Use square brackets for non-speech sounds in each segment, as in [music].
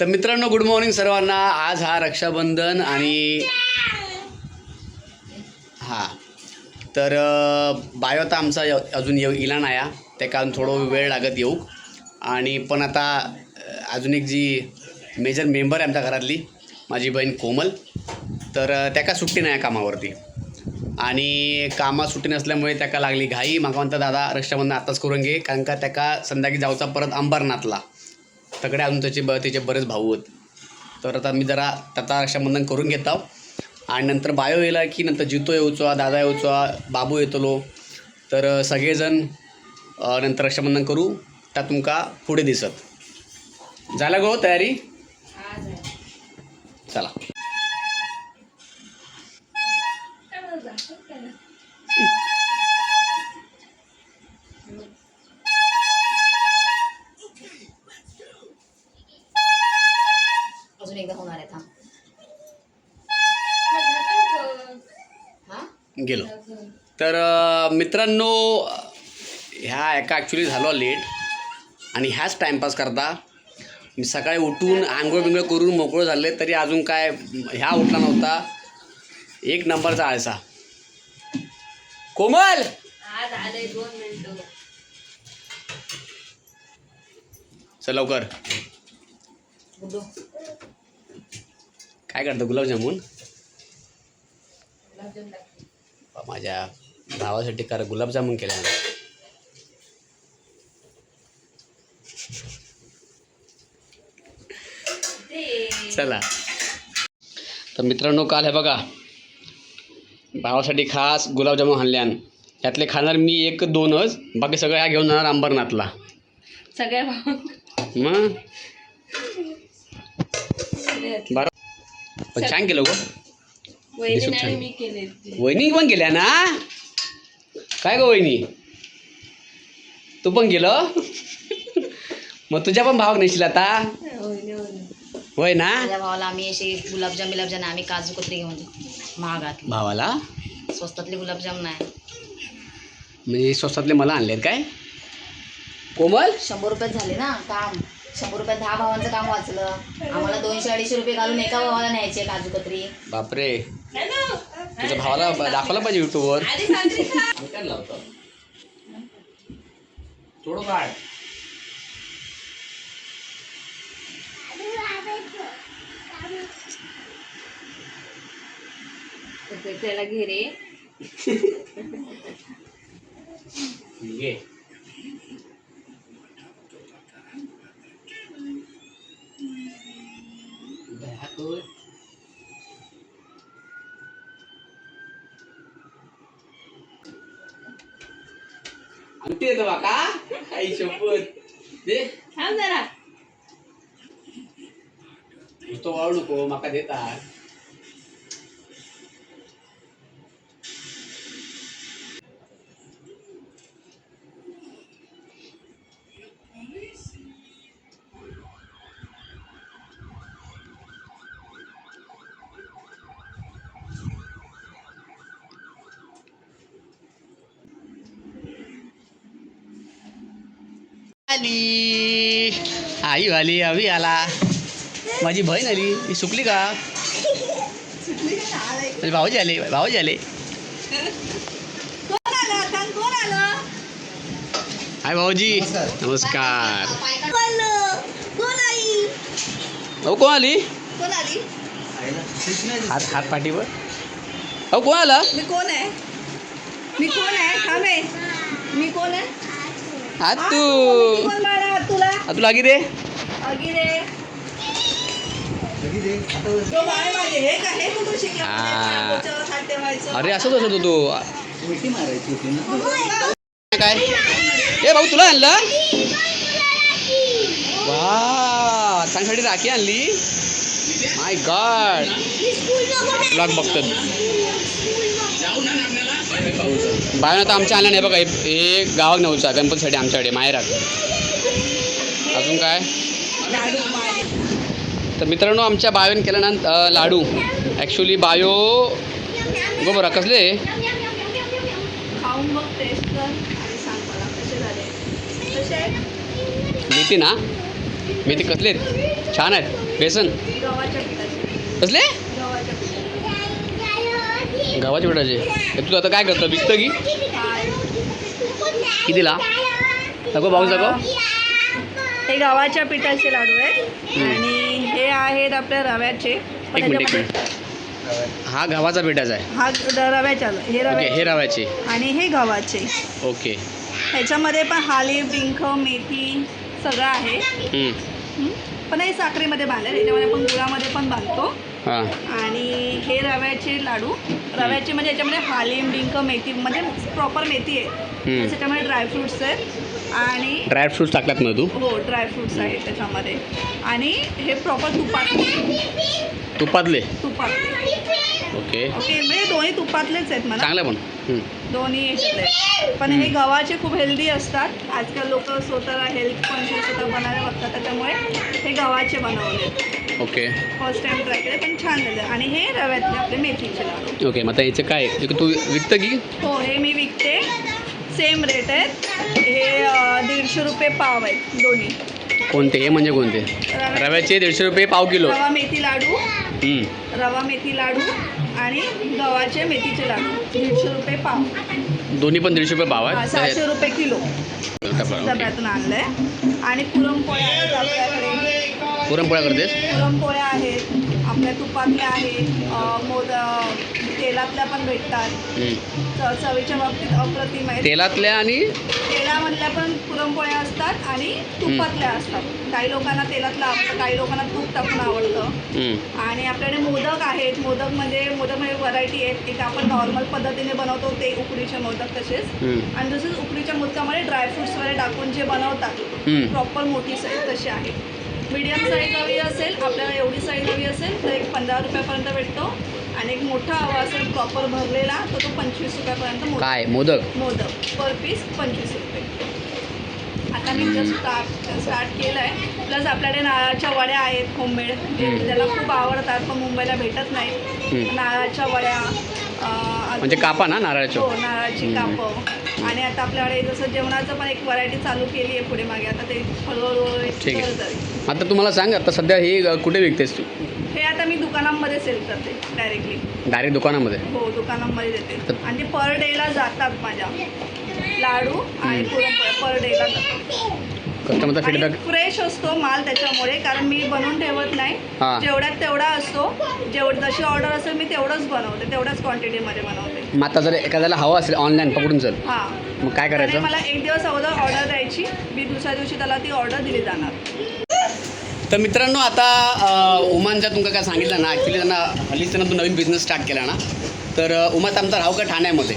तर मित्रांनो good morning सर्वांना. आज हा रक्षाबंधन आणि हां. तर बायो आता आमचा य- अजून येऊ इला नाही हा. त्या कारण थोडं वेळ लागत येऊ. आणि पण आता अजून एक जी मेजर मेंबर आहे आमच्या घरातली माझी बहीण कोमल. तर त्याका सुट्टी नाही आहे कामावरती. आणि कामात सुट्टी नसल्यामुळे त्याका लागली घाई. माका म्हणता दादा रक्षाबंधन आताच करून घे. कारण का त्याका संध्याकाळी जाऊचा परत अंबरनाथला. तकडे अजून त्याचे ब त्याचे बरेच भाऊ आहेत. तर आता मी जरा त्याचा रक्षाबंधन करून घेत. आहो आणि नंतर बायो येला की नंतर जितो येऊचो दादा येऊचो बाबू येतलो. तर सगळेजण नंतर रक्षाबंधन करू. त्या तुमका पुढे दिसत. झालं गो तयारी? चला. अजून एकदा होणार आहे थांब. हा? गेलो तर मित्रांनो ह्या एका ॲक्च्युली झालो लेट आणि ह्याच टाईमपास करता मी सकाळी उठून आंघोळ बिंघोळ करून मोकळं झाले तरी अजून काय ह्या उठला नव्हता. एक नंबरचा आळसा. कोमल! चल लवकर. काय करतो? गुलाबजामुन माझ्या भावासाठी कर गुलाबजामुन केल्या चला. तर मित्रांनो काल हे बघा भावासाठी खास गुलाबजामुन आणल्यान यातले खाणार मी एक दोनच बाकी सगळं ह्या घेऊन जाणार अंबरनाथला. सगळ्या मग? बरं. पण छान केलं गो. वहिनी छान. पण गेल्या ना? काय गो वहिनी? तू पण गेलं? मग तुझ्या पण भावाक नेशील आता? होय ना? माझ्या भावाला आम्ही असे गुलाबजाम बिलाबजाम नाही, आम्ही काजू कतरी घेऊन जाऊ. महागातली. भावाला? स्वस्तातले गुलाबजाम नाही. म्हणजे स्वस्तातले मला आणलेत काय? कोमल? शंभर रुपयात झाले ना काम. शंभर रुपयात दहा भावांचं काम वाचलं. आम्हाला दोनशे अडीचशे रुपये घालून एका भावाला न्यायचे काजू कतरी. बापरे. तुझ्या भावाला दाखवलं पाहिजे युट्यूबवर थोडं काढ त्याला घे. [laughs] रे घे आमटी येतो का आई शपथ दे थांब जरा आली. आई आली अवी आला. माझी बहीण आली. ही सुकली का? माझे भाऊजी आले भाऊजी आले. हाय भाऊजी. नमस्कार. अहो कोण आली? हात हात पाठीवर. अहो कोण आला? मी कोण आहे? मी कोण आहे? थांब आहे. मी कोण आहे? हात. हात तू लागी दे. अरे असंच असत तू काय? ए भाऊ तुला आणलं? वा चांगली राखी आणली? माय गॉड ब्लॉग बघतात बाहेर आता आमच्या आणल्या नाही बघा हे- गावात नव्हता गणपतीसाठी आमच्याकडे माहेरात अजून काय? तर मित्रांनो आमच्या बायोने केला ना अं, लाडू. ॲक्च्युली बायो गो बरं कसले नितीन ना? मेथी कसले आहेत? छान आहेत. बेसन? कसले? गव्हाच्या पिठाचे तू आता काय करतं? विकतं की? कितीला? नको पाहू सको हे गव्हाच्या पिठाचे लाडू आहेत. आणि हे आहेत आपल्या रव्याचे. पण एक मिनिट. एक हा गव्हाचा पिठाचा आहे. हा रव्याच्या हे रव्या हे रव्याचे. आणि हे गव्हाचे. ओके. ह्याच्यामध्ये पण हाली डिंक मेथी सगळं आहे? पण हे साखरेमध्ये बांधले त्याच्यामध्ये आपण गुळामध्ये पण बांधतो. आणि हे रव्याचे लाडू. रव्याचे म्हणजे याच्यामध्ये हालीम डिंक मेथी म्हणजे प्रॉपर मेथी आहे. त्याच्यामध्ये ड्रायफ्रुट्स आहेत. आणि ड्रायफ्रुट्स टाकल्यात ना तू? हो ड्रायफ्रुट्स आहेत त्याच्यामध्ये. आणि हे प्रॉपर तुपातले तुपातले? तुपातले ओके. ओके म्हणजे दोन्ही तुपातलेच आहेत मला. चांगलं पण. दोन्ही ह्याच्यातले पण हे गव्हाचे खूप हेल्दी असतात. आजकाल लोक स्वतःला हेल्थ कॉन्शियस स्वतः बनायला बघतात त्याच्यामुळे हे गव्हाचे बनवले ओके. फर्स्ट टाइम ट्राय केले पण छान झालं. आणि हे रव्यातले आपले मेथीचे लाडू. ओके मग आता याचं काय? आहे? तू विकतं की? हो हे मी विकते. सेम रेट आहेत. हे दीडशे रुपये पाव आहेत दोन्ही. कोणते? हे म्हणजे कोणते? रव्या- रव्याचे दीडशे रुपये पाव किलो. रवा मेथी लाडू. हम्म. रवा मेथी लाडू आणि गव्हाचे मेथीचे लाडू. दीडशे रुपये पाव. दोन्ही पण दीडशे रुपये पाव हा, आहे सहाशे रुपये किलो. डब्यातून आणलंय. आणि पुरणपोळ्या आहेत आपल्याकडे. पुरणपोळ्या करतेस? पुरणपोळ्या आहेत आपल्या तुपातल्या आहेत मोद तेलातल्या पण भेटतात. च- चवीच्या बाबतीत अप्रतिम आहेत. तेलातल्या आणि? तेलामधल्या पण पुरणपोळ्या असतात आणि तुपातल्या असतात. काही लोकांना तेलातलं आवडतं काही लोकांना तूप टाकून आवडतं. आणि आपल्याकडे मोदक आहेत. मोदक म्हणजे मोदकमध्ये व्हरायटी आहेत. एक आपण नॉर्मल पद्धतीने बनवतो ते उकडीचे मोदक तसेच. आणि तसेच उकडीच्या मोदकामध्ये ड्रायफ्रुट्स वगैरे टाकून जे बनवतात. प्रॉपर मोठी साईज तशी आहे. मीडियम साईज हवी असेल आपल्याला एवढी साईज हवी असेल तर एक पंधरा रुपयापर्यंत भेटतो. आणि एक मोठा हवा असेल प्रॉपर भरलेला तर तो पंचवीस रुपयापर्यंत मोठा काय? मोदक? मोदक. पर पीस पंचवीस रुपये. आता मी जस्ट स्टार्ट स्टार्ट केलं आहे प्लस आपल्याकडे नारळाच्या वड्या आहेत होममेड जे हम्म. त्याला खूप आवडतात पण मुंबईला भेटत नाही. नारळाच्या वड्या म्हणजे कापा ना नारळाच्या? हो नारळाची. कापं. आणि आता आपल्याकडे जसं जेवणाचं पण एक व्हरायटी चालू केली आहे पुढे मागे. आता ते हळूहळू ठीक आहे. आता तुम्हाला सांग आता सध्या हे कुठे विकतेस तू? हे आता मी दुकानांमध्ये सेल करते डायरेक्टली डायरेक्ट दुकानामध्ये? हो दुकानांमध्ये देते. आणि ते पर डेला जातात माझ्या. लाडू आणि पुरणपोळ्या पर डेला जातात. कस्टमरचा फीडबॅक फ्रेश असतो माल त्याच्यामुळे कारण मी बनवून ठेवत नाही. हां. जेवढ्यात तेवढा असतो. जेवढ जशी ऑर्डर असेल मी तेवढंच बनवते तेवढ्याच क्वांटिटीमध्ये बनवते. मग आता जर एखाद्याला हवं असेल ऑनलाईन पकडून चल हां. मग काय करायचं? मला एक दिवस अगोदर ऑर्डर द्यायची मी दुसऱ्या दिवशी त्याला ती ऑर्डर दिली जाणार. तर मित्रांनो आता अ, उमानच्या तुमका काय सांगितलं ना ॲक्च्युली त्यांना हल्लीच त्यांना तो नवीन बिझनेस स्टार्ट केला ना. तर अ, उमात आमचा राहू का ठाण्यामध्ये.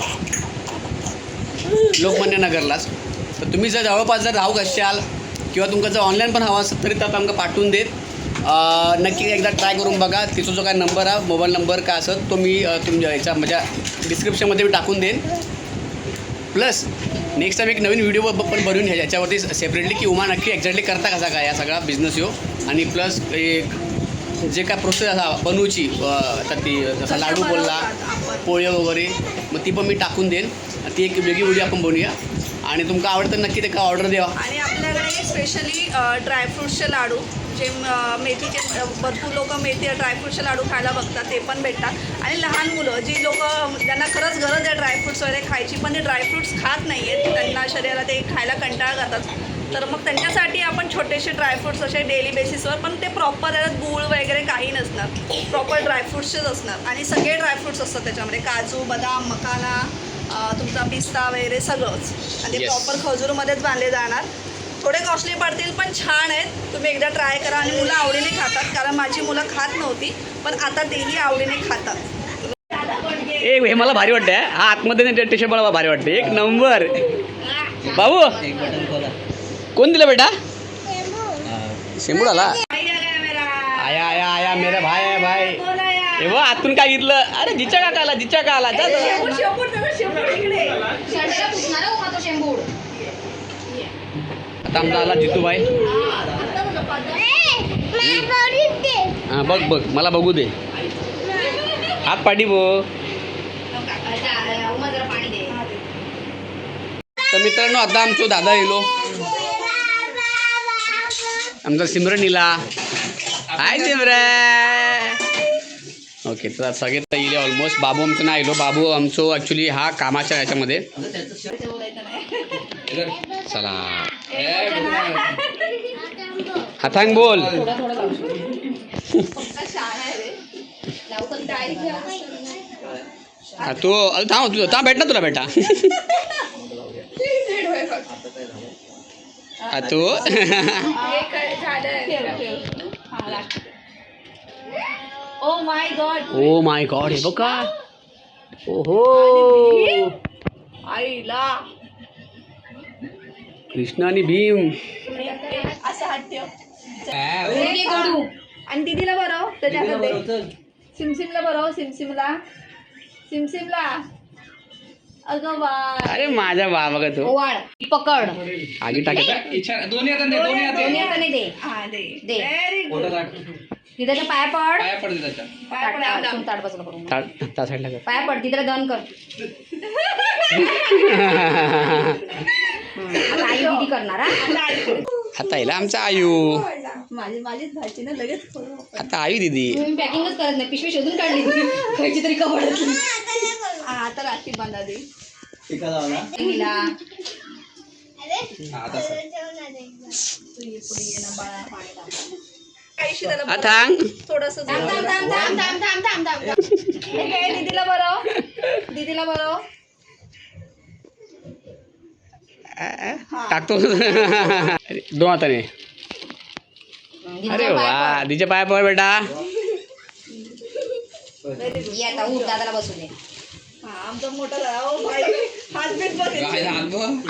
लोकमान्य नगरलाच. तर तुम्ही जर जवळपास जर राहू असाल किंवा तुमका जर ऑनलाईन पण हवा असेल तरी त्यात आमका पाठवून देत. नक्की एकदा ट्राय करून बघा. तिचा जो काय नंबर आहे मोबाईल नंबर काय असत तो मी तुमच्या ह्याच्या माझ्या डिस्क्रिप्शनमध्ये मी टाकून देईन. प्लस नेक्स्ट टाइम एक नवीन व्हिडिओ पण बनवून घ्या. याच्यावरती सेपरेटली की उमा नक्की एक्झॅक्टली करता कसा काय या सगळा बिझनेस यो. आणि प्लस एक जे काय प्रोसेस असा बनवूची आता ती जसा लाडू बोलला पोळे वगैरे मग ती पण मी टाकून देईन. ती एक वेगळी व्हिडिओ आपण बनवूया. आणि तुमका आवडतं नक्की ते ऑर्डर द्या आणि आपल्याकडे स्पेशली ड्रायफ्रुट्सचे लाडू जे मेथीचे भरपूर लोक मेथी ड्रायफ्रुट्सचे लाडू खायला बघतात ते पण भेटतात. आणि लहान मुलं जी लोक ज्यांना खरंच गरज आहे ड्रायफ्रुट्स वगैरे खायची पण ते ड्रायफ्रुट्स खात नाही आहेत त्यांना शरीराला ते खायला कंटाळा करतात. तर मग त्यांच्यासाठी आपण छोटेसे ड्रायफ्रुट्स असे डेली बेसिसवर पण ते प्रॉपर त्याच्यात गूळ वगैरे काही नसणार. प्रॉपर ड्रायफ्रुट्सचेच असणार. आणि सगळे ड्रायफ्रुट्स असतात त्याच्यामध्ये. काजू बदाम मकाना तुमचा पिस्ता वगैरे सगळंच. आणि ते Yes. प्रॉपर खजूरमध्येच बांधले जाणार. थोडे कॉस्टली पडतील पण छान आहेत. तुम्ही एकदा ट्राय करा आणि मुलं आवडीने खातात कारण माझी मुलं खात नव्हती पण आता तेही आवडीने खातात. ए हे मला भारी वाटतं हा. आतमध्ये टी शर्ट मला भारी वाटते एक नंबर. बाबू कोण दिलं बेटा? शेंबूड आला. आया आया आया मेरा भाई आहे भाई. हे बघ आतून काय घेतलं अरे जिच्या का आला जिच्या का आला जा, जा. शेपूट, शेपूट, त्याचं शेपूट इकडे. शर्टाला पुसणार आहे उमा तो शेंबूड. आता आमचा आला जितूभाई हा बघ बघ मला बघू दे. हात पाठी बो. तर मित्रांनो आता आमचो दादा येलो. आमचा सिमरनीला. हाय सिमरन. ओके तर सगळे तर येईल ऑलमोस्ट बाबू आमचं नाही आलो. बाबू आमचो ॲक्च्युली हा कामाच्या ह्याच्यामध्ये चला. हातांग बोल. हा, तू थांब तू थांब भेट ना तुला बेटा. हा, तू. Oh my God oh my God हे बघा. ओहो. आईला. कृष्ण आणि भीम. असं हात ठेव. कडू आणि दीदीला बरं त्याच्यामध्ये सिमसिमला बरं सिमसिमला. सिमसिमला. अगं अरे माझा बाबा का तो. ओवाळ पकड. आगी टाकायचा दोन्ही हाताने दे, दोन्ही. दोन्ही हाताने दे. हा दे. दे. व्हेरी गुड फोटो काढ. तिथं पाया पड. पाया पडते त्याच्या. ताट ताट- सोड ताट बाजूला करून ता- त्या साईडला कर. पाया पड तिथं दन कर. [laughs] आता आई दिदी करणार हा? आता येईल आमचा आयू. माझी माझीच भाची ना लगेच करू आता आयू दिदी. तुम्ही पॅकिंगच करत नाही पिशवी शोधून काढली खायची तरी कपड्यात हा आता राखी बांधा दे. थोडस दीदीला बरं दीदीला बरं टाकतो. दोन हाताने. अरे वा तिच्या पाया पड बेटा. दादाला बसू दे.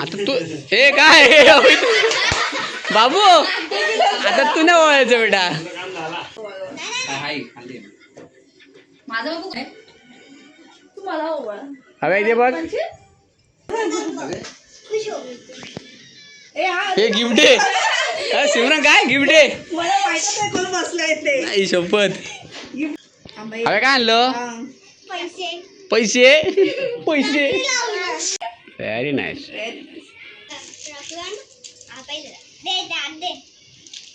आता तू हे काय? बाबू आता तू नाही ओळायचं बेटा. माझा हवे ते बघ. हे गिफ्ट आहे. काय गिफ्ट आहे? बसलाय ते. शपथ. हवे काय आणलं? पैसे. पैसे? [laughs] व्हेरी नाईस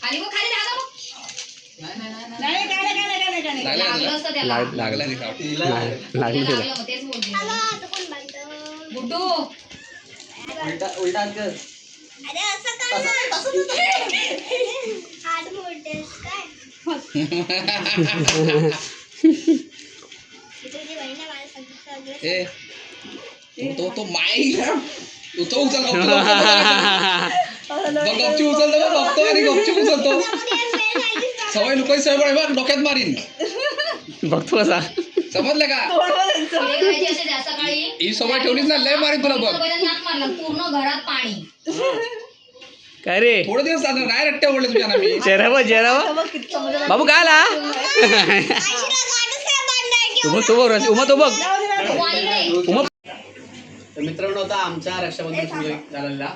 खाली बघ [laughs] [laughs] ए तो तो माई तू तो उचल गपची उचलतो बघ बघतो आणि उचलतो सवय नुकोय सवय बघ डोक्यात मारीन बघतो कसा समजलं का ही सवय ठेवलीच ना लय मारीन तुला बघ पहिल्यांदा नाक मारलं पूर्ण घरात पाणी काय रे थोडे दिवस झाले नाही रट्ट्या ओढले तुझ्या ना मी किती समजलं. बाबू काय आला उमा तो बघ उमा तो बघ तर मित्रांनो आता आमचा रक्षाबंधन सुरू झालेला.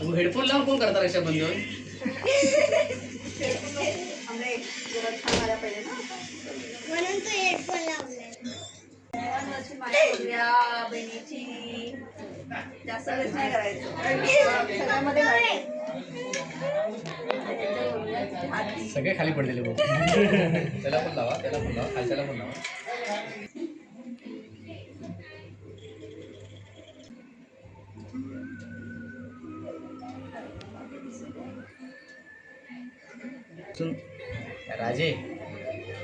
तू हेडफोन लावून कोण करता रक्षाबंधन? बहिणीची जास्त वेळेस नाही करायचं. सगळे खाली पडलेले बघ. त्याला पण लावा त्याला पण लावा खालच्याला पण लावा. राजे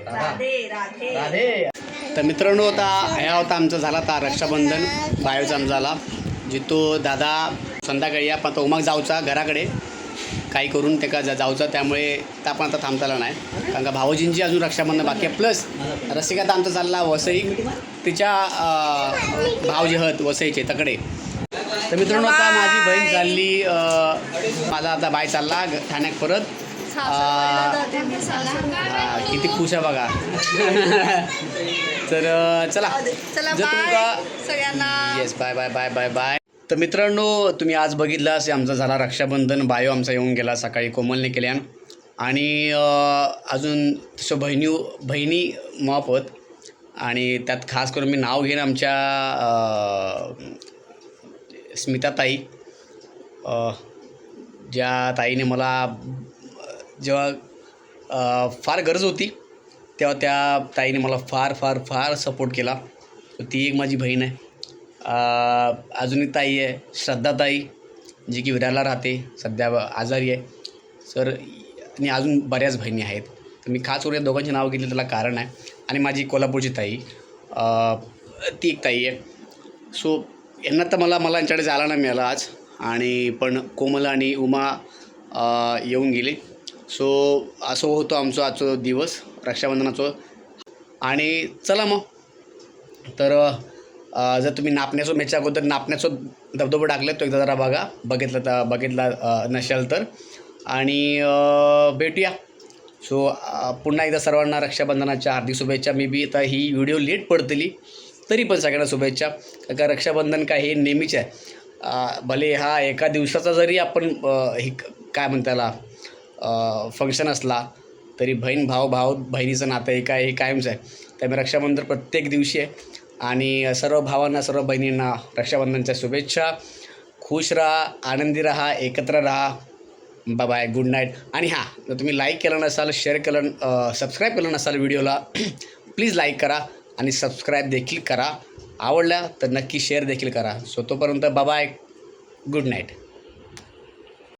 राधे. राधे राधे. तर मित्रांनो आता ह्या होता आमचा झाला आता रक्षाबंधन. बायोचा आमचा झाला. जितो दादा संध्याकाळी या पण तो उमाग जाऊचा घराकडे. काही करून ते का जा जाऊचा त्यामुळे त्या पण आता थांबताला नाही. कारण का भाऊजींची अजून रक्षाबंधन बाकी आहे. प्लस रसिका आमचा चालला वसई. तिच्या अं, भाव जे आहेत वसईचे तकडे. तर मित्रांनो आता माझी बहीण चालली माझा आता बाय चालला ठाण्यात परत. किती खुश आहे बघा. तर चला. चला सगळ्यांना. Yes bye bye bye bye bye तर मित्रांनो तुम्ही आज बघितलं असे आमचा झाला रक्षाबंधन. बायो आमचा येऊन गेला सकाळी कोमलने केल्यान. आणि अजून तसं बहिणी बहिणी मापत आणि त्यात खास करून मी नाव घेईन आमच्या स्मिताताई. ज्या ताईने मला जेव्हा फार गरज होती तेव्हा त्या ताईने मला फार फार फार सपोर्ट केला. तर ती एक माझी बहीण आहे. अजून एक ताई आहे श्रद्धाताई जी की विराला राहते सध्या आजारी आहे. सर आणि अजून बऱ्याच बहिणी आहेत. तर मी खास करून या नाव घेतले त्याला कारण आहे. आणि माझी कोल्हापूरची ताई ती एक ताई आहे. सो यांना तर मला मला यांच्याकडे जायला नाही मिळालं आज. आणि पण कोमल आणि उमा येऊन गेले. सो असं होतं आमचं आजचो दिवस रक्षाबंधनाचं. आणि चला मग. तर जर तुम्ही नापण्याचं मेच्या अगोदर नापण्याचं धबधबा टाकलं तो एकदा जरा बघा. बघितलं तर बघितला नसेल तर. आणि भेटूया. सो पुन्हा एकदा सर्वांना रक्षाबंधनाच्या हार्दिक शुभेच्छा. मे बी आता ही व्हिडिओ लेट पडतली तरी पण सगळ्यांना शुभेच्छा. कारण का रक्षाबंधन काय हे नेहमीच आहे. भले हा एका दिवसाचा जरी आपण हे काय म्हणता त्याला फंक्शन असला तरी बहीण भाव भाव बहिणीचं नातं एक आहे हे कायमच आहे. त्यामुळे रक्षाबंधन प्रत्येक दिवशी आहे. आणि सर्व भावांना सर्व बहिणींना रक्षाबंधनच्या शुभेच्छा. खुश राहा आनंदी राहा एकत्र राहा. बाय बाय गुड नाईट आणि हां जर तुम्ही लाईक केलं नसाल शेअर केलं सबस्क्राईब केलं नसाल व्हिडिओला प्लीज लाईक करा आणि सबस्क्राईब देखील करा. आवडल्या तर नक्की शेअर देखील करा. सो तोपर्यंत बाय गुड नाईट